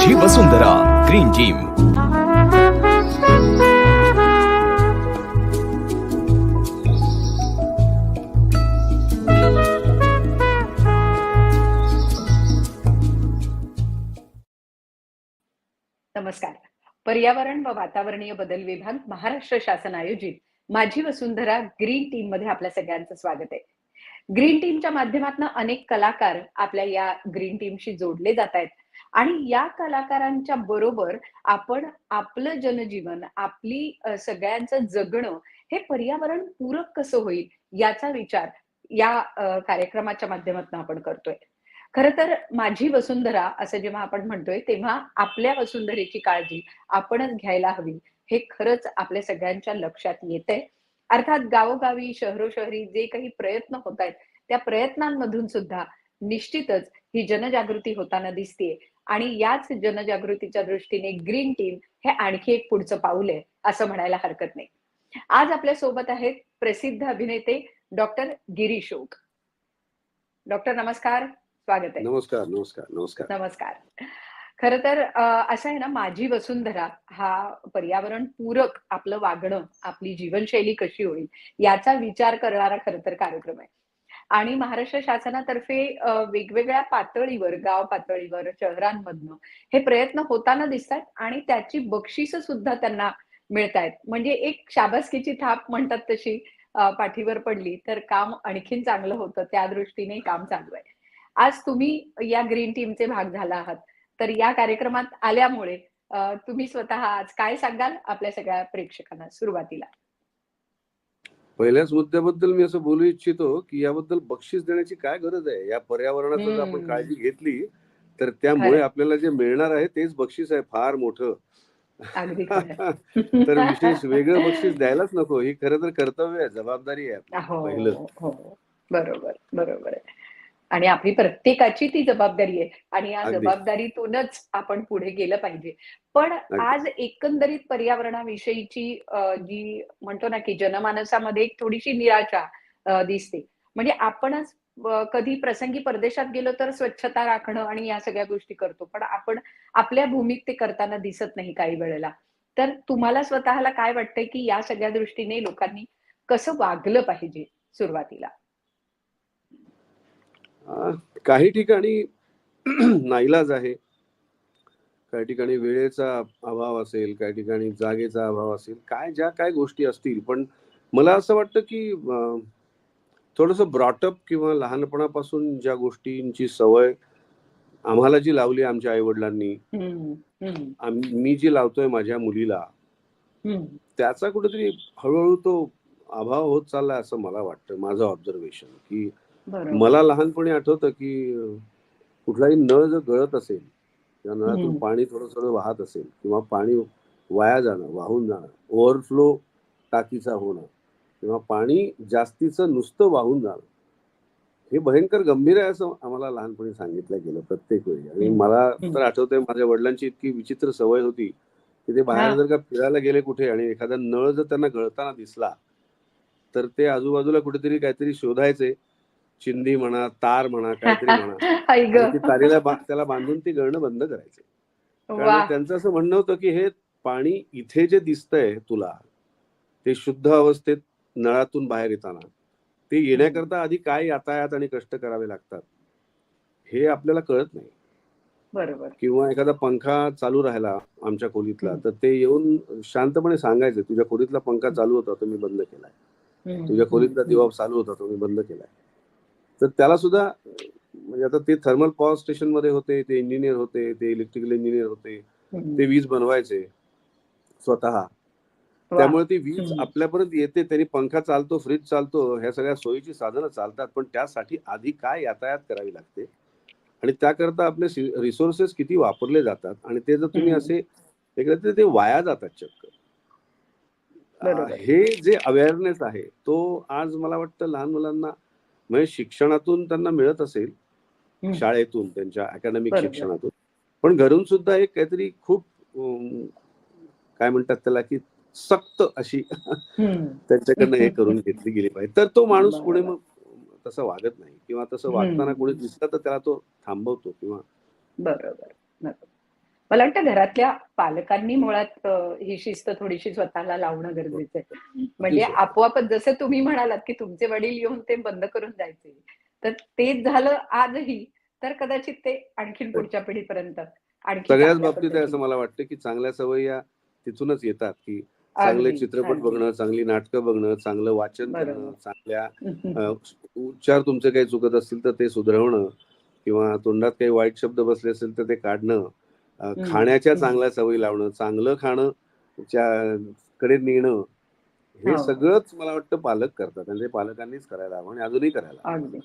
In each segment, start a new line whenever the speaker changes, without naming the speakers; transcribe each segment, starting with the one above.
माझी वसुंधरा green team
नमस्कार. पर्यावरण व वातावरणीय बदल विभाग महाराष्ट्र शासन आयोजित माझी वसुंधरा ग्रीन टीममध्ये आपल्या सगळ्यांचं स्वागत आहे. ग्रीन टीमच्या माध्यमातून अनेक कलाकार आपल्या या ग्रीन टीमशी जोडले जात आहेत. आणि या कलाकारांच्या बरोबर आपण आपलं जनजीवन आपली सगळ्यांचं जगणं हे पर्यावरण पूरक कसं होईल याचा विचार या कार्यक्रमाच्या माध्यमातून आपण करतोय. खर तर माझी वसुंधरा असं जेव्हा आपण म्हणतोय तेव्हा आपल्या वसुंधरेची काळजी आपणच घ्यायला हवी हे खरंच आपल्या सगळ्यांच्या लक्षात येतंय. अर्थात गावोगावी शहरोशहरी जे काही प्रयत्न होत आहेत त्या प्रयत्नांमधून सुद्धा निश्चितच ही जनजागृती होताना दिसतेय. आणि याच जनजागृतीच्या दृष्टीने ग्रीन टीम हे आणखी एक पुढचं पाऊल आहे असं म्हणायला हरकत नाही. आज आपल्यासोबत आहेत प्रसिद्ध अभिनेते डॉक्टर गिरीश ओक. डॉक्टर नमस्कार. स्वागत आहे.
नमस्कार नमस्कार नमस्कार.
नमस्कार. खर तर अ, असं आहे ना माझी वसुंधरा हा पर्यावरण पूरक आपलं वागणं आपली जीवनशैली कशी होईल याचा विचार करणारा खर तर कार्यक्रम आहे. आणि महाराष्ट्र शासनातर्फे वेगवेगळ्या पातळीवर गाव पातळीवर शहरांमधनं हे प्रयत्न होताना दिसतात आणि त्याची बक्षिस सुद्धा त्यांना मिळत आहेत म्हणजे एक शाबासकीची थाप म्हणतात तशी पाठीवर पडली तर काम आणखीन चांगलं होतं त्या दृष्टीने काम चालू आहे. आज तुम्ही या ग्रीन टीमचे भाग झाला आहात तर या कार्यक्रमात आल्यामुळे तुम्ही स्वतः आज काय सांगाल आपल्या सगळ्या प्रेक्षकांना सुरुवातीला?
पहिल्याच मुद्द्याबद्दल मी असं बोलू इच्छितो की याबद्दल बक्षीस देण्याची काय गरज आहे या पर्यावरणाचं जर आपण. काळजी घेतली तर त्यामुळे. आपल्याला जे मिळणार आहे तेच बक्षीस आहे फार मोठं. तर विशेष वेगळं बक्षीस द्यायलाच नको ही खरं तर कर्तव्य आहे जबाबदारी आहे.
हो
पहिलं
हो बरोबर बरोबर आहे आणि आपली प्रत्येकाची ती जबाबदारी आहे. आणि या. जबाबदारीतूनच आपण पुढे गेलं पाहिजे. पण आज एकंदरीत पर्यावरणाविषयीची जी म्हणतो ना की जनमानसामध्ये एक थोडीशी निराशा दिसते. म्हणजे आपणच कधी प्रसंगी परदेशात गेलो तर स्वच्छता राखणं आणि या सगळ्या गोष्टी करतो. पण आपण आपल्या भूमीत ते करताना दिसत नाही काही वेळेला. तर तुम्हाला स्वतःला काय वाटतंय की या सगळ्या दृष्टीने लोकांनी कसं वागलं पाहिजे सुरुवातीला?
काही ठिकाणी नाईलाज आहे काही ठिकाणी वेळेचा अभाव असेल काही ठिकाणी जागेचा अभाव असेल काय ज्या काय गोष्टी असतील पण मला असं वाटतं की थोडंसं ब्रॉटअप किंवा लहानपणापासून ज्या गोष्टींची सवय आम्हाला जी लावली आमच्या आई वडिलांनी मी जी लावतोय माझ्या मुलीला. त्याचा कुठेतरी हळूहळू तो अभाव होत चाललाय असं मला वाटतं माझं ऑब्झर्वेशन की मला लहानपणी आठवतं की कुठलाही नळ जर गळत असेल त्या नळातून. पाणी थोडं थोडं वाहत असेल किंवा पाणी वाया जाणं वाहून जाणं ओव्हरफ्लो टाकीचा होणं किंवा पाणी जास्तीचं नुसतं वाहून जाणं हे भयंकर गंभीर आहे असं आम्हाला लहानपणी सांगितलं गेलं प्रत्येक वेळी आणि. मला. तर आठवतंय माझ्या वडिलांची इतकी विचित्र सवय होती की ते बाहेर. जर का फिरायला गेले कुठे आणि एखादा नळ जर त्यांना गळताना दिसला तर ते आजूबाजूला कुठेतरी काहीतरी शोधायचे चिंदी म्हणा तार म्हणा काहीतरी म्हणा. ती तारेला त्याला बांधून ती गळणं बंद करायचे. कारण त्यांचं असं म्हणणं होतं की हे पाणी इथे जे दिसतंय तुला ते शुद्ध अवस्थेत नळातून बाहेर येताना ते येण्याकरता आधी काय यातायात आणि कष्ट करावे लागतात हे आपल्याला कळत नाही.
बरोबर.
किंवा एखादा पंखा चालू राहिला आमच्या खोलीतला. तर ते येऊन शांतपणे सांगायचं तुझ्या खोलीतला पंखा चालू होता तो मी बंद केलाय. तुझ्या खोलीतला दिवा चालू होता तो मी बंद केलाय. तर त्याला सुद्धा म्हणजे आता ते थर्मल पॉवर स्टेशनमध्ये होते ते इंजिनियर होते ते इलेक्ट्रिकल इंजिनियर होते. ते वीज बनवायचे स्वतः. त्यामुळे ती वीज. आपल्यापर्यंत येते तरी पंखा चालतो फ्रीज चालतो ह्या सगळ्या सोयीची साधनं चालतात पण त्यासाठी आधी काय यातायात करावी लागते आणि त्याकरता आपले रिसोर्सेस किती वापरले जातात आणि ते जर तुम्ही. असे तर ते वाया जातात चक्क हे जे अवेअरनेस आहे तो आज मला वाटतं लहान मुलांना म्हणजे शिक्षणातून त्यांना मिळत असेल. शाळेतून त्यांच्या अकॅडमिक. शिक्षणातून पण घरून सुद्धा एक काहीतरी खूप काय म्हणतात त्याला की सक्त अशी. त्यांच्याकडनं हे करून घेतली गेली पाहिजे तर तो माणूस. पुढे मग तसं वागत नाही किंवा तसं. वागताना कोणी दिसलं तर त्याला तो थांबवतो किंवा
बरोबर मला वाटतं घरातल्या पालकांनी मुळात ही शिस्त थोडीशी स्वतःला लावणं गरजेचं आहे म्हणजे. आपोआपच जसं तुम्ही म्हणालात की तुमचे वडील येऊन ते बंद करून जायचे तर तेच झालं आजही तर कदाचित ते आणखीन पुढच्या पिढीपर्यंत आणखी
सगळ्याच बाबतीत असं मला वाटतं की चांगल्या सवयी या तिथूनच येतात की चांगले चित्रपट. बघणं चांगली नाटकं बघणं चांगलं वाचन. करणं चांगल्या उच्चार तुमचे काही चुकत असतील तर ते सुधारवणं किंवा तोंडात काही वाईट शब्द बसले असेल तर ते काढणं खाण्याच्या. चांगल्या सवयी लावणं चांगलं खाणं कडे नेणं हे
हो.
सगळंच मला वाटतं पालक करतात आणि ते पालकांनीच करायला हवं आणि अजूनही करायला हवं.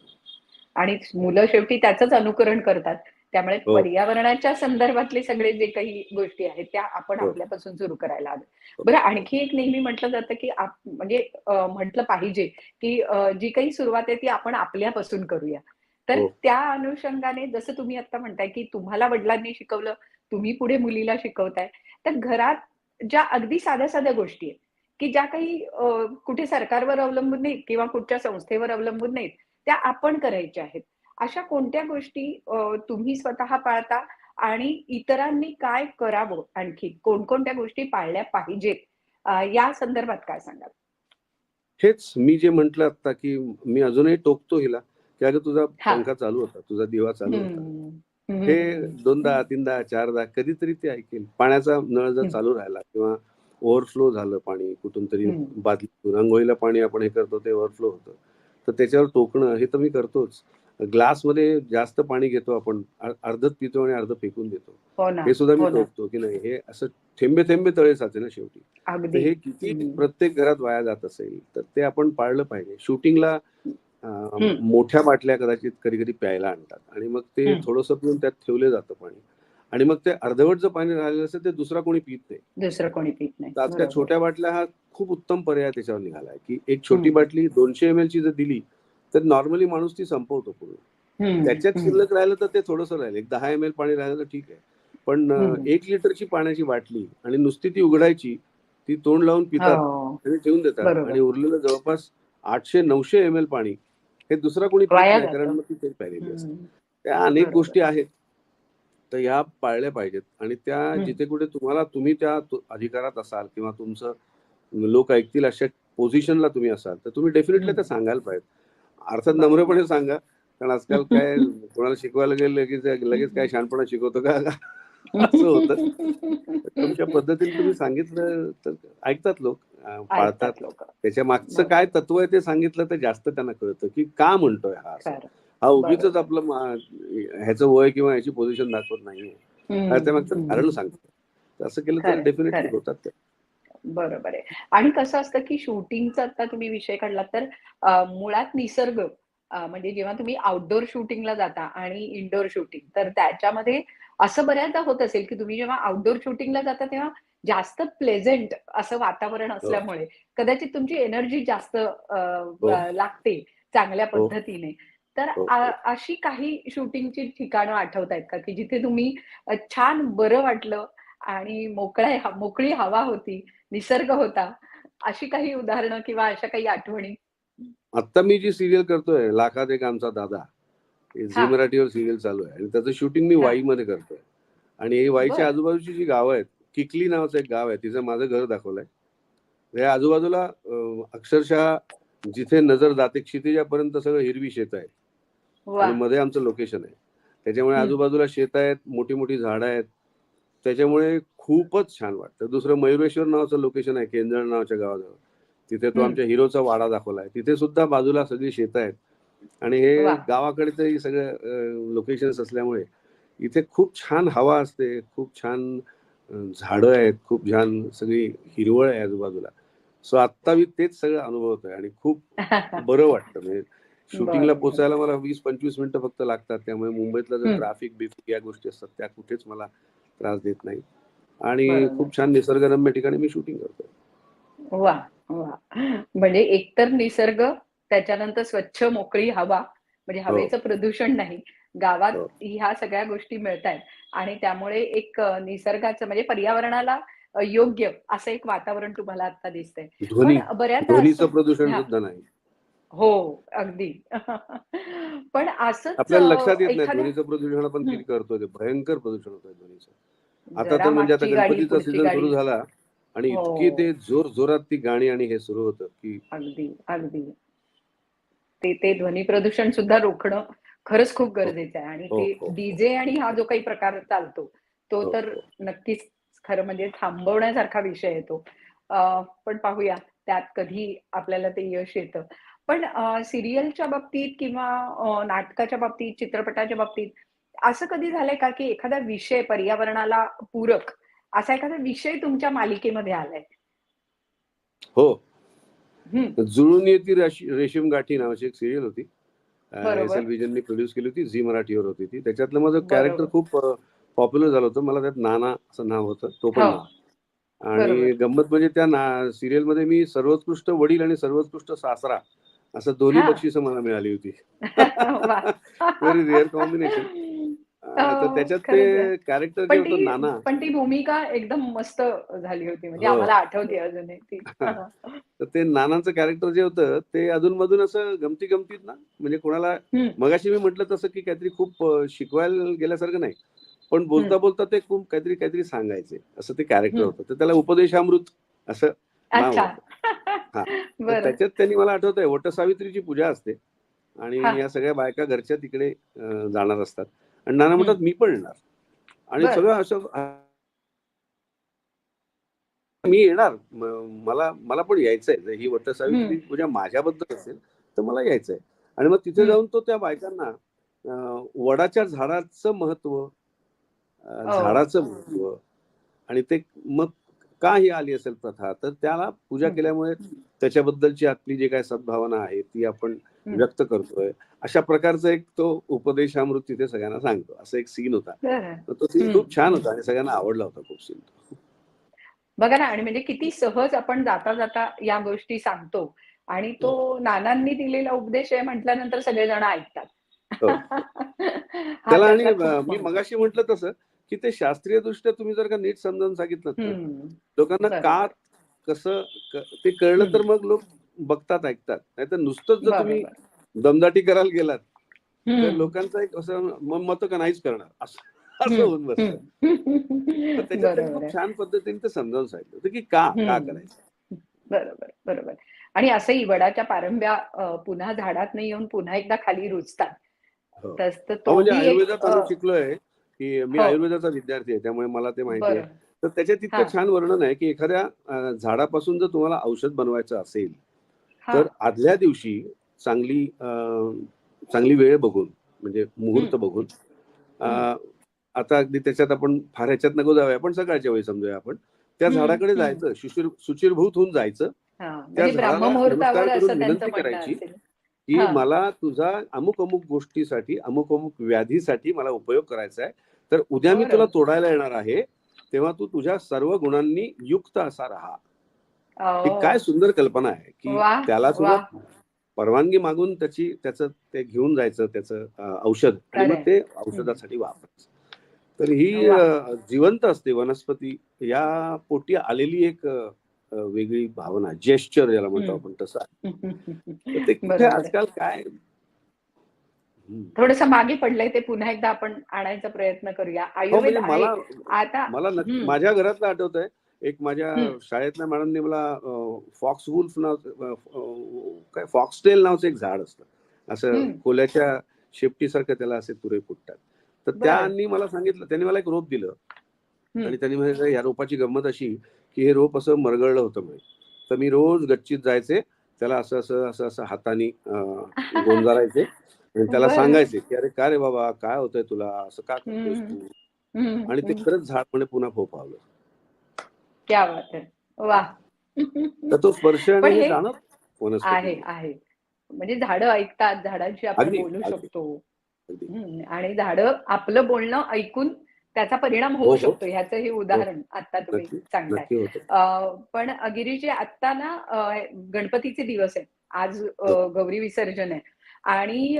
आणि मुलं शेवटी त्याचंच अनुकरण करतात त्यामुळे
हो.
पर्यावरणाच्या संदर्भातले सगळे जे काही गोष्टी आहेत त्या आपण
हो.
आपल्यापासून सुरू करायला हव्या बरं आणखी एक नेहमी म्हटलं जातं की म्हणजे म्हटलं पाहिजे की जी काही सुरुवात आहे ती आपण आपल्यापासून करूया तर. त्या अनुषंगाने जसं तुम्ही आता म्हणताय की तुम्हाला वडिलांनी शिकवलं तुम्ही पुढे मुलीला शिकवताय. तर घरात ज्या अगदी साध्या साध्या गोष्टी आहेत की ज्या काही कुठे सरकारवर अवलंबून नाहीत किंवा कुठच्या संस्थेवर अवलंबून नाहीत त्या आपण करायच्या आहेत. अशा कोणत्या गोष्टी तुम्ही स्वतः पाळता आणि इतरांनी काय करावं आणखी? कोणकोणत्या गोष्टी पाळल्या पाहिजेत? या संदर्भात काय सांगाल?
हेच मी जे म्हंटल आता की मी अजूनही टोकतो हिला की अगं तुझा. पंखा चालू होता तुझा दिवा चालू होता. हे दोनदा तीनदा चारदा कधीतरी ते ऐकेल पाण्याचा नळ जर. चालू राहिला किंवा ओव्हरफ्लो झालं पाणी कुठून तरी. बादलीतून अंघोळीला पाणी आपण हे करतो ते ओव्हरफ्लो होतं. तर त्याच्यावर टोकणं हे तर मी करतोच. ग्लासमध्ये जास्त पाणी घेतो आपण अर्धच पितो आणि अर्ध फेकून देतो.
हो
हे सुद्धा मी
हो
टोकतो की नाही हे असं थेंबे थेंबे तळे साचे ना शेवटी. हे किती. प्रत्येक घरात वाया जात असेल तर ते आपण पाळलं पाहिजे. शूटिंगला. मोठ्या बाटल्या कदाचित कधी कधी प्यायला आणतात आणि मग ते. थोडंसं पिऊन त्यात ठेवले जातं पाणी आणि मग ते अर्धवट जर पाणी राहिलेलं असेल ते दुसरा कोणी पित नाही
दुसरं कोणी पित नाही बरोबर.
छोट्या बाटल्या हा खूप उत्तम पर्याय त्याच्यावर निघालाय की एक छोटी. बाटली दोनशे एम एल ची जर दिली तर नॉर्मली माणूस ती संपवतो पूर्ण. त्याच्यात. शिल्लक राहिलं तर ते थोडंसं राहील एक दहा एम एल पाणी राहिलं तर ठीक आहे पण. एक लिटरची पाण्याची बाटली आणि नुसती ती उघडायची ती तोंड लावून पितात
हो.
आणि ठेवून देतात. आणि उरलेलं जवळपास आठशे नऊशे एम एल पाणी हे दुसरा कोणी कारण. मग ती असते. त्या अनेक. गोष्टी आहेत तर ह्या पाळल्या पाहिजेत आणि त्या. जिथे कुठे तुम्हाला तुम्ही त्या अधिकारात असाल किंवा तुमचं लोक ऐकतील अशा पोझिशनला तुम्ही असाल तर तुम्ही डेफिनेटली
हम्म.
ते सांगायला पाहिजे अर्थात. नम्रपणे सांगा कारण आजकाल काय कोणाला शिकवायला गेलं लगेच लगेच काय शहाणपणा शिकवतो का असं होतं तुमच्या पद्धतीने तुम्ही सांगितलं तर ऐकतात लोक पाळतात
लोक
त्याच्या मागचं. काय तत्व आहे ते सांगितलं तर जास्त त्यांना कळतं की का म्हणतोय हा. हा उगीच. आपलं ह्याचं वय किंवा ह्याची पोझिशन दाखवत नाहीये
हम्म.
त्या मागचं
हम्म.
कारण सांगतो असं केलं तर डेफिनेटली. होतात ते
बरोबर आहे आणि कसं असतं की शूटिंगचा आता तुम्ही विषय काढला तर मुळात निसर्ग म्हणजे जेव्हा तुम्ही आउटडोर शूटिंगला जाता आणि इनडोअर शूटिंग तर त्याच्यामध्ये असं बऱ्याचदा होत असेल की तुम्ही जेव्हा आउटडोर शूटिंगला जाता तेव्हा जास्त प्लेझेंट असं वातावरण असल्यामुळे कदाचित तुमची एनर्जी जास्त
हो.
लागते चांगल्या
हो.
पद्धतीने तर
हो, हो.
अशी काही शूटिंगची ठिकाणं आठवत आहेत का की जिथे तुम्ही छान बरं वाटलं आणि मोकळ्या मोकळी हवा होती निसर्ग होता अशी काही उदाहरणं किंवा अशा काही आठवणी
आता मी जी सिरियल करतोय लाखात एक आमचा दादा हे झी
हा.
मराठीवर सिरियल चालू आहे आणि त्याचं शूटिंग मी
हा.
वाईमध्ये करतोय आणि ही वाईच्या. आजूबाजूची जी गावं आहेत किकली नावाचं एक गाव आहे तिचं माझं घर दाखवलंय. या आजूबाजूला अक्षरशः जिथे नजर जाते क्षितिजापर्यंत सगळं हिरवी शेत आहे. आणि मध्ये आमचं लोकेशन आहे. त्याच्यामुळे. आजूबाजूला शेत आहेत मोठी मोठी झाडं आहेत. त्याच्यामुळे खूपच छान वाटतं. दुसरं मयुरेश्वर नावाचं लोकेशन आहे केंजळ नावाच्या गावाजवळ. तिथे तो. आमच्या हिरोचा वाडा दाखवलाय. तिथे सुद्धा बाजूला सगळी शेत आहेत. आणि हे. गावाकडे सगळं लोकेशन्स असल्यामुळे इथे खूप छान हवा असते खूप छान झाडं आहेत खूप छान सगळी हिरवळ आहे आजूबाजूला सो आत्ता मी तेच सगळं अनुभवतोय आणि खूप बरं वाटतं म्हणजे शूटिंगला. पोचायला मला वीस पंचवीस मिनिटं फक्त लागतात त्यामुळे मुंबईतलं जर. ट्रॅफिक बिफिक या गोष्टी असतात त्या कुठेच मला त्रास देत नाही आणि. खूप छान निसर्गरम्य ठिकाणी मी शूटिंग करतो
वा वा म्हणजे एकतर निसर्ग त्याच्यानंतर स्वच्छ मोकळी हवा म्हणजे
हो.
हवेचं प्रदूषण नाही गावात
हो.
ह्या सगळ्या गोष्टी मिळत आहेत आणि त्यामुळे एक निसर्गाचं म्हणजे पर्यावरणाला योग्य असं एक वातावरण तुम्हाला आता दिसतंय पण असं-
प्रदूषण
हा.
सुद्धा नाही
हो अगदी पण असंच
आपल्याला लक्षात येत नाही ध्वनीचं प्रदूषण आपण. किती करतोय ते भयंकर प्रदूषण होतंय ध्वनीचं आता तर म्हणजे आता गणपतीचा सीझन सुरू. झाला आणि
हो.
इतकी ते जोर जोरात ती गाणी आणि हे सुरू होतं की
अगदी अगदी ते ते ध्वनी प्रदूषण सुद्धा रोखणं खरंच खूप गरजेचं आहे आणि
हो,
ते
हो.
डीजे आणि हा जो काही प्रकार चालतो तो
हो,
तर
हो.
नक्कीच खरं म्हणजे थांबवण्यासारखा विषय आहे तो अं, पण पाहूया त्यात कधी आपल्याला ते यश येतं पण सिरियलच्या बाबतीत किंवा नाटकाच्या बाबतीत चित्रपटाच्या बाबतीत असं कधी झालंय का की एखादा विषय पर्यावरणाला पूरक असा एखादा विषय तुमच्या मालिकेमध्ये आलाय
हो जुळून येती राशी- रेशीम गाठी नावाची एक सिरियल होती. एस एल विजननी प्रोड्यूस केली होती झी मराठीवर होती ती त्याच्यातलं माझं कॅरेक्टर. खूप पॉप्युलर झालं होतं मला त्यात नाना असं नाव होतं तो पण
हो.
आणि. गंमत म्हणजे त्या ना सिरियलमध्ये मी सर्वोत्कृष्ट वडील आणि सर्वोत्कृष्ट सासरा असं दोन्ही. बक्षिसं मला मिळाली होती. व्हेरी रेअर कॉम्बिनेशन तर
हो,
त्याच्यात
खरंच
ते. कॅरेक्टर जे होतं नाना
पण ती भूमिका एकदम मस्त झाली होती म्हणजे
हो.
आम्हाला आठवते अजूनही ती
तर ते नानांचं कॅरेक्टर जे होतं ते अधूनमधून असं गमती गमतीत ना म्हणजे कोणाला. मगाशी मी म्हटलं तसं की काहीतरी खूप शिकवायला गेल्यासारखं नाही पण बोलता. बोलता ते खूप काहीतरी काहीतरी सांगायचे असं ते कॅरेक्टर. होतं तर त्याला उपदेशामृत असं. तर
बरं
त्याच्यात त्यांनी मला आठवत आहे वटसावित्रीची पूजा असते आणि
हा.
या सगळ्या बायका घरच्या तिकडे जाणार असतात आणि नाना म्हणतात मी पण येणार आणि. सगळं असं मी येणार मला मला पण यायचंय जर ही वटसावित्री. पूजा माझ्याबद्दल असेल तर मला यायचंय आणि मग तिथे. जाऊन तो त्या बायकांना वडाच्या झाडाचं महत्त्व
हो.
झाडाचं महत्त्व आणि ते मग का ही आली असेल प्रथा तर त्याला पूजा. केल्यामुळे त्याच्याबद्दलची आपली जी काय सद्भावना आहे ती आपण. व्यक्त करतोय अशा प्रकारचा एक तो उपदेशामृत तिथे सगळ्यांना सांगतो असं एक सीन होता तो सीन. खूप छान होता आणि सगळ्यांना आवडला होता खूप सीन
बघा ना आणि म्हणजे किती सहज आपण जाता जाता या गोष्टी सांगतो आणि तो नानांनी दिलेला उपदेश आहे म्हटल्यानंतर सगळेजण ऐकतात
हो.
हा
त्याला आणि मी. मगाशी म्हटलं तसं की ते शास्त्रीय दृष्ट्या तुम्ही जर का नीट समजावून सांगितलं. लोकांना. का कसं ते कळलं. तर मग लोक बघतात ऐकतात नाहीतर नुसतंच जर तुम्ही. दमदाटी करायला गेलात तर. लोकांचं एक असं मत का नाहीच करणार असं असं. होऊन. तर त्याच्यात. छान पद्धतीने ते समजावून सांगितलं होतं की का का. करायचं
बरोबर बरोबर आणि असंही वडाच्या पारंब्या पुन्हा झाडात नाही येऊन पुन्हा एकदा खाली रुजतात
हो. हो म्हणजे आयुर्वेदात शिकलोय की मी
हो.
आयुर्वेदाचा विद्यार्थी आहे त्यामुळे मला ते माहिती आहे तर त्याच्यात इतकं. छान वर्णन आहे की एखाद्या झाडापासून जर तुम्हाला औषध बनवायचं असेल तर आदल्या दिवशी चांगली चांगली वेळ बघून म्हणजे मुहूर्त. बघून आता अगदी त्याच्यात आपण फार ह्याच्यात नको जाऊया पण सकाळच्या वेळी समजूया आपण त्या झाडाकडे. जायचं सुशीर सुचिरभूत होऊन जायचं त्या
म्हणजे
झाडाला नमस्कार करून विनंती करायची की. मला तुझा अमुक अमुक गोष्टीसाठी अमुक अमुक व्याधीसाठी मला उपयोग करायचा आहे तर उद्या मी. तुला तोडायला येणार आहे तेव्हा तू तुझ्या सर्व गुणांनी युक्त असा राहा ही काय सुंदर कल्पना आहे की त्याला सुद्धा परवानगी मागून त्याची त्याचं ते घेऊन जायचं त्याचं औषध आणि मग. ते औषधासाठी वापरायचं तर ही जिवंत असते वनस्पती या पोटी आलेली एक वेगळी भावना जेस्चर ज्याला म्हणतो. आपण तसं ते. आजकाल काय.
थोडस मागे पडलंय ते पुन्हा एकदा आपण आणायचा प्रयत्न करूया
हो
आयुर्वेद
म्हणजे
आहे
मला
आता
मला. माझ्या घरातलं आठवत आहे एक माझ्या. शाळेतल्या मॅडमने मला फॉक्स वुल्फ नाव काय फॉक्सटेल नावचं एक झाड असतं असं. कोल्याच्या शेपटीसारखं त्याला असे तुरे फुटतात तर. त्यांनी मला सांगितलं त्यांनी मला एक रोप दिलं. आणि त्यांनी म्हणजे या रोपाची गंमत अशी की हे रोप असं मरगळलं होतं म्हणे तर मी रोज गच्चीत जायचे त्याला असं असं असं असं हाताने गोंजारायचे आणि त्याला. सांगायचे की अरे का रे बाबा काय होतंय तुला असं का. तू. आणि ते. खरंच झाड म्हणे पुन्हा फोफावलं
क्या बात आहे वा
तर तो स्पर्श हे
हे आहे आहे. म्हणजे झाडं ऐकतात झाडांशी आपण बोलू. शकतो. आणि झाडं आपलं बोलणं ऐकून त्याचा परिणाम
हो,
होऊ
हो.
शकतो. ह्याचं हे उदाहरण आता तुम्ही सांगताय. पण गिरीजी आता ना गणपतीचे दिवस आहेत. आज
हो.
गौरी विसर्जन आहे. आणि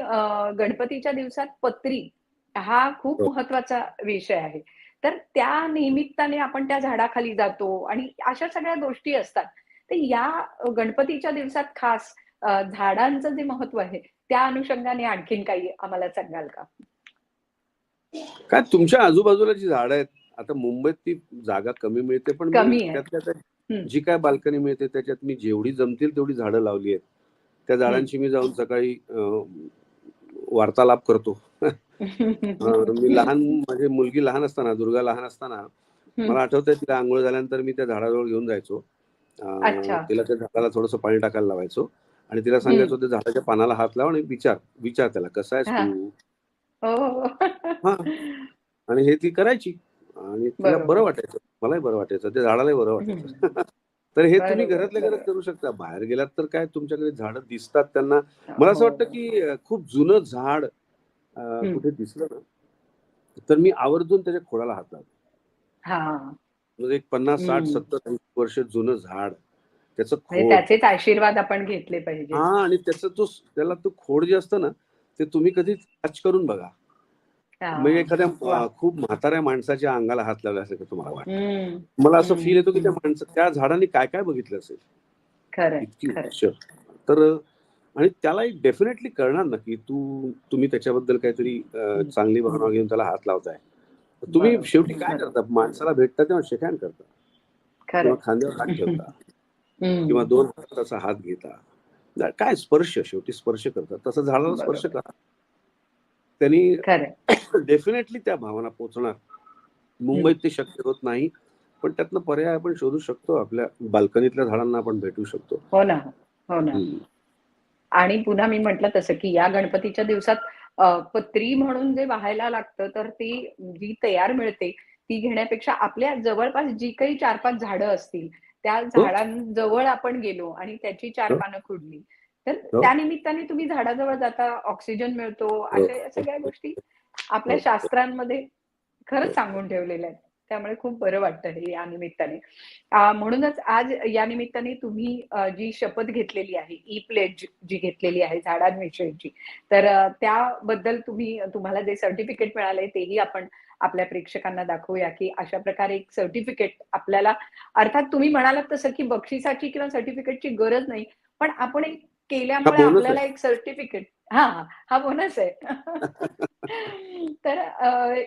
गणपतीच्या दिवसात पत्री हा खूप
हो.
महत्त्वाचा विषय आहे. तर त्या निमित्ताने आपण त्या झाडाखाली जातो आणि अशा सगळ्या गोष्टी असतात. तर या गणपतीच्या दिवसात खास झाडांचं जे महत्त्व आहे त्या अनुषंगाने आणखीन काही आम्हाला सांगाल का?
काय तुमच्या आजूबाजूला जी झाडं आहेत आता मुंबईत ती जागा कमी मिळते पण
कमी.
जी काय बाल्कनी मिळते त्याच्यात मी जेवढी जमतील तेवढी झाडं लावली आहेत. त्या झाडांची मी जाऊन सकाळी वार्तालाप करतो. मी लहान माझी मुलगी लहान असताना दुर्गा लहान असताना मला आठवतंय तिला आंघोळ झाल्यानंतर मी त्या झाडाजवळ घेऊन जायचो. तिला त्या झाडाला थोडंसं पाणी टाकायला लावायचो आणि तिला सांगायचो त्या झाडाच्या पानाला हात लाव आणि विचार विचार त्याला कसा आहेस. तू
हो.
आणि हे ती करायची आणि तिला. बरं वाटायचं मलाही बरं वाटायचं त्या झाडालाही बरं वाटायचं तर हे तुम्ही घरातल्या घरात. करू शकता बाहेर गेलात तर काय तुमच्याकडे झाडं दिसतात त्यांना मला असं
हो.
वाटतं की खूप जुनं झाड. कुठे दिसलं ना तर मी आवर्जून त्याच्या खोडाला हात लावतो.
हा.
म्हणजे एक पन्नास साठ. सत्तर ऐंशी वर्ष जुनं झाड त्याचं
म्हणजे त्याचेच आशीर्वाद आपण घेतले पाहिजे.
हा आणि त्याचं तो त्याला तो खोड जे असतं ना ते तुम्ही कधी टच करून बघा. म्हणजे एखाद्या खूप म्हाताऱ्या माणसाच्या अंगाला हात लावला असेल का तुम्हाला वाटतं. मला असं. फील येतो की त्या माणसं त्या झाडाने काय काय बघितलं असेल. इतकी तर आणि त्याला डेफिनेटली कळणार ना की तू तुम्ही त्याच्याबद्दल काहीतरी चांगली भावना घेऊन त्याला हात लावताय. तुम्ही. शेवटी काय. करता? माणसाला भेटता तेव्हा शेकान करता. किंवा खांद्यावर हात ठेवता. किंवा दोन असा हात घेता. काय स्पर्श शेवटी स्पर्श करतात. तसं झाडाला स्पर्श. करा. त्यांनी डेफिनेटली त्या भावना पोहोचणार मुंबईत ते शक्य होत नाही. पण त्यातनं पर्याय आपण शोधू शकतो. आपल्या बाल्कनीतल्या झाडांना आपण भेटू शकतो.
हो ना. हो ना. आणि पुन्हा मी म्हटलं तसं की या गणपतीच्या दिवसात पत्री म्हणून जे वाहायला लागतं तर ती जी तयार मिळते ती घेण्यापेक्षा आपल्या जवळपास जी काही चार पाच झाडं असतील त्या झाडांजवळ आपण गेलो आणि त्याची चार
हो.
पानं खुडली तर
हो.
त्या निमित्ताने तुम्ही झाडाजवळ जाता ऑक्सिजन मिळतो अशा सगळ्या गोष्टी आपल्या
हो.
शास्त्रांमध्ये खरंच
हो.
सांगून ठेवलेल्या आहेत त्यामुळे खूप बरं वाटतं हे या निमित्ताने. म्हणूनच आज या निमित्ताने तुम्ही जी शपथ घेतलेली आहे ई प्लेज जी घेतलेली आहे झाडांविषयीची तर त्याबद्दल तुम्ही तुम्हाला जे सर्टिफिकेट मिळालंय तेही आपण आपल्या प्रेक्षकांना दाखवूया की अशा प्रकारे एक सर्टिफिकेट आपल्याला अर्थात तुम्ही म्हणालात तसं की बक्षिसाची किंवा सर्टिफिकेटची गरज नाही पण आपण एक केल्यामुळे आपल्याला एक सर्टिफिकेट हा हा. बोनस आहे. तर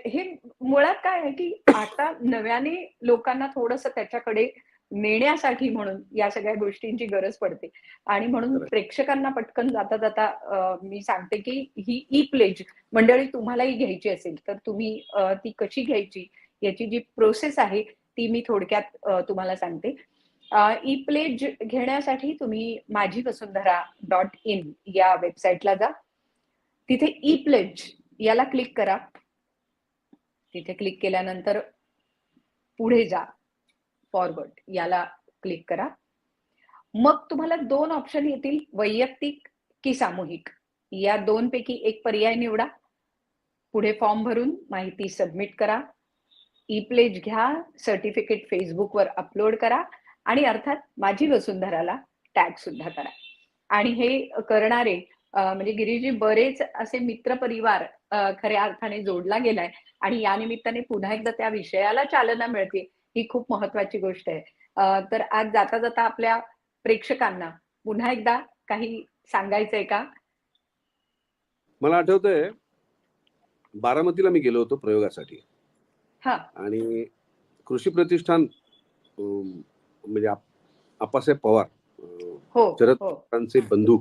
हे मुळात काय आहे की आता नव्याने लोकांना थोडस त्याच्याकडे नेण्यासाठी म्हणून या सगळ्या गोष्टींची गरज पडते. आणि म्हणून. प्रेक्षकांना पटकन जाता जाता मी सांगते की ही ई प्लेज मंडळी तुम्हालाही घ्यायची असेल तर तुम्ही ती कशी घ्यायची याची जी प्रोसेस आहे ती मी थोडक्यात तुम्हाला सांगते. ई प्लेज घेण्यासाठी तुम्ही माझी वसुंधरा डॉट इन या वेबसाईटला जा. तिथे ई प्लेज याला क्लिक करा. तिथे क्लिक केल्यानंतर पुढे जा. फॉरवर्ड याला क्लिक करा. मग तुम्हाला दोन ऑप्शन येतील वैयक्तिक की सामूहिक. या दोन पैकी एक पर्याय निवडा. पुढे फॉर्म भरून माहिती सबमिट करा. ई प्लेज घ्या सर्टिफिकेट फेसबुकवर अपलोड करा. आणि अर्थात माझी वसुंधराला टॅग सुद्धा करा. आणि हे करणारे म्हणजे गिरीजी बरेच असे मित्र परिवार खऱ्या अर्थाने जोडला गेलाय आणि या निमित्ताने पुन्हा एकदा त्या विषयाला चालना मिळते ही खूप महत्वाची गोष्ट आहे. तर आज जाता जाता आपल्या प्रेक्षकांना पुन्हा एकदा काही सांगायचंय का?
मला आठवतंय बारामतीला मी गेलो होतो प्रयोगासाठी.
हा.
आणि कृषी प्रतिष्ठान म्हणजे आप- आप्पासाहेब पवार
हो
शरद
हो.
पवारांचे बंधू.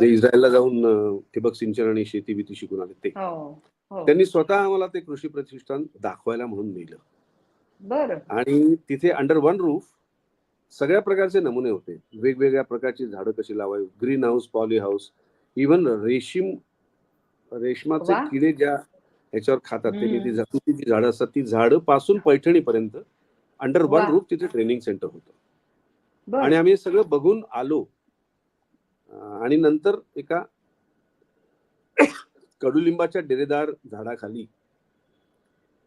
जे इस्रायलला जाऊन ठिबक सिंचन आणि शेती बिती शिकून आले ते.
हो
त्यांनी स्वतः आम्हाला ते कृषी प्रतिष्ठान दाखवायला म्हणून नेलं.
बरं.
आणि तिथे अंडर वन रूफ सगळ्या प्रकारचे नमुने होते. वेगवेगळ्या प्रकारची झाडं कशी लावावी green house poly house even रेशीम रेशमाचे. किडे ज्या ह्याच्यावर खातात ते झाडं असतात ती झाडं पासून पैठणीपर्यंत अंडर वन. रूफ तिथे ट्रेनिंग सेंटर होतं. आणि आम्ही सगळं बघून आलो. आणि नंतर एका कडुलिंबाच्या डेरेदार झाडाखाली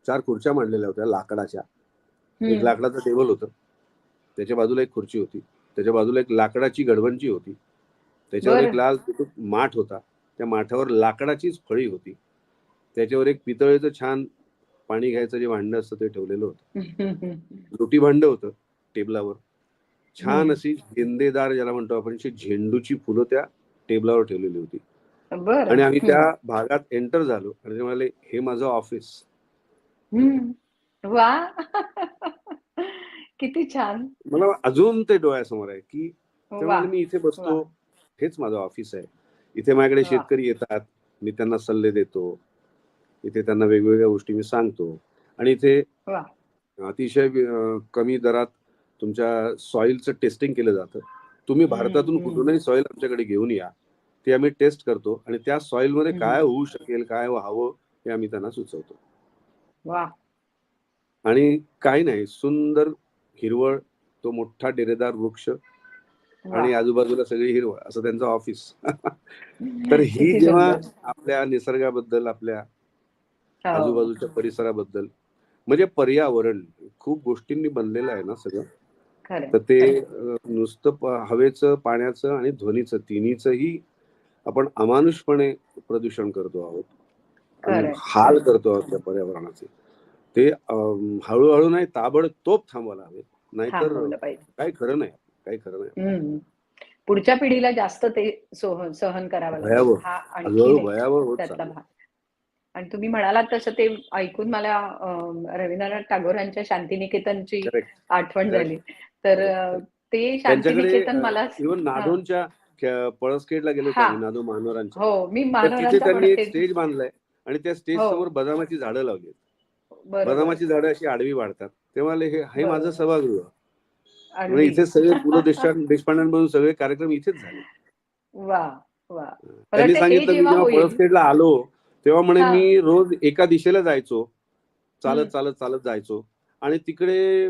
चार खुर्च्या मांडलेल्या होत्या लाकडाच्या. एक. लाकडाचं टेबल होतं. त्याच्या बाजूला एक खुर्ची होती. त्याच्या बाजूला एक लाकडाची गडबंची होती. त्याच्यावर. एक लाल माठ होता. त्या माठावर लाकडाचीच फळी होती. त्याच्यावर एक पितळेचं छान पाणी घ्यायचं जे भांडं असतं ते ठेवलेलं होतं. रोटी भांड होतं टेबलावर. छान. अशी गेंदेदार ज्याला म्हणतो आपण झेंडूची फुलं त्या टेबलावर ठेवलेली होती. आणि आम्ही. त्या भागात एंटर झालो आणि ते म्हणाले हे माझं ऑफिस.
वा. किती छान.
मला अजून ते डोळ्यासमोर आहे की मी इथे बसतो हेच माझं ऑफिस आहे. इथे माझ्याकडे. शेतकरी येतात मी त्यांना सल्ले देतो इथे त्यांना वेगवेगळ्या गोष्टी मी सांगतो आणि इथे. अतिशय कमी दरात तुमच्या सॉइलचं टेस्टिंग केलं जातं तुम्ही भारतातून. कुठूनही सॉइल आमच्याकडे घेऊन या ते आम्ही टेस्ट करतो आणि त्या
सॉइलमध्ये.
काय होऊ शकेल काय व्हावं हे आम्ही त्यांना सुचवतो आणि काही नाही सुंदर हिरवळ तो मोठा डेरेदार वृक्ष. आणि आजूबाजूला सगळी हिरवळ असं त्यांचं ऑफिस तर ही जेव्हा. आपल्या निसर्गाबद्दल आपल्या. आजूबाजूच्या परिसराबद्दल. म्हणजे पर्यावरण खूप गोष्टींनी बनलेलं आहे ना सगळं. तर ते नुसतं हवेचं पाण्याचं आणि ध्वनीचं तिन्हीचंही आपण अमानुषपणे प्रदूषण करतो आहोत. हाल करतो आहोत त्या पर्यावरणाचे. ते हळूहळू नाही ताबडतोब थांबवायला हवे. नाहीतर काही खरं नाही. काही खरं नाही.
पुढच्या पिढीला जास्त ते सोह- सहन करावं
भयावह.
हा
भयावह होत
आणि तुम्ही म्हणालात तसं ते ऐकून मला रवींद्रनाथ टागोरांच्या शांतिनिकेतनची. आठवण. झाली तर ते शांतिनिकेतन मला
नादोनच्या पळसखेडला गेलो नादो महानोरांच्या
हो मी
त्यांनी स्टेज बांधलाय आणि त्या स्टेज
हो.
समोर बदामाची झाडं लावली. बदामाची झाडं अशी आडवी वाढतात तेव्हा हे माझं. सभागृह म्हणजे
अगदी.
इथे सगळे पु देशपांड्यांमधून सगळे कार्यक्रम इथेच झाले
वा वा
त्यांनी सांगितलं मी
जेव्हा
पळसखेडला आलो तेव्हा म्हणे. मी रोज एका दिशेला जायचो चालत. चालत चालत जायचो आणि तिकडे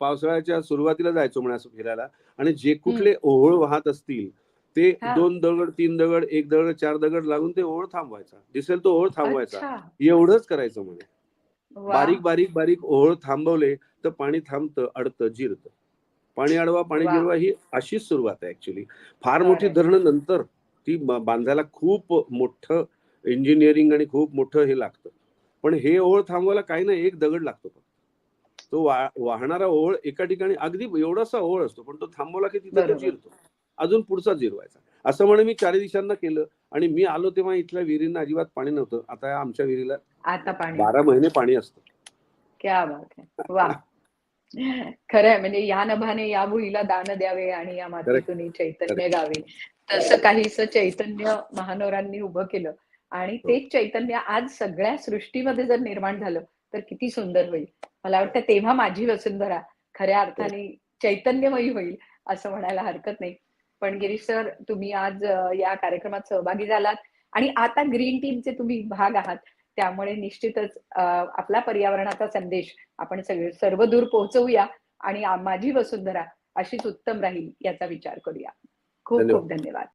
पावसाळ्याच्या सुरुवातीला जायचो म्हणे असं फिरायला आणि जे कुठले ओहोळ वाहत असतील ते. दोन दगड तीन दगड एक दगड चार दगड लागून ते ओळ थांबवायचा दिसेल तो ओळ थांबवायचा एवढंच करायचं म्हणे. बारीक बारीक बारीक ओळ थांबवले तर पाणी थांबतं अडतं जिरतं पाणी अडवा पाणी. जिरवा ही अशीच सुरुवात आहे ऍक्च्युली फार. मोठी धरणं नंतर ती बांधायला खूप मोठं इंजिनिअरिंग आणि खूप मोठं हे लागतं. पण हे ओळ थांबवायला काही नाही एक दगड लागतो फक्त. तो वा वाहणारा ओळ एका ठिकाणी अगदी एवढासा ओळ असतो पण तो थांबवला की तिथं तो. जिरतो. अजून पुढचा जिरवायचा. असं म्हणे मी चारी दिशांना केलं आणि मी आलो तेव्हा इथल्या विहिरींना अजिबात पाणी नव्हतं. आता आमच्या विहिरीला
आता पाणी
बारा महिने पाणी असतं.
क्या बात आहे वा. खरंय म्हणजे या नभाने या भुईला दान द्यावे आणि या मातीतून चैतन्य गावे. तसं काहीस चैतन्य महानोरांनी उभं केलं. आणि तेच चैतन्य आज सगळ्या सृष्टीमध्ये जर निर्माण झालं तर किती सुंदर होईल. मला वाटतं तेव्हा माझी वसुंधरा खऱ्या अर्थाने चैतन्यमयी होईल असं म्हणायला हरकत नाही. पण गिरीश सर तुम्ही आज या कार्यक्रमात सहभागी झालात आणि आता ग्रीन टीमचे तुम्ही भाग आहात. त्यामुळे निश्चितच आपला पर्यावरणाचा संदेश आपण सगळे सर्व दूर पोहोचवूया आणि माझी वसुंधरा अशीच उत्तम राहील याचा विचार करूया. खूप. खूप धन्यवाद.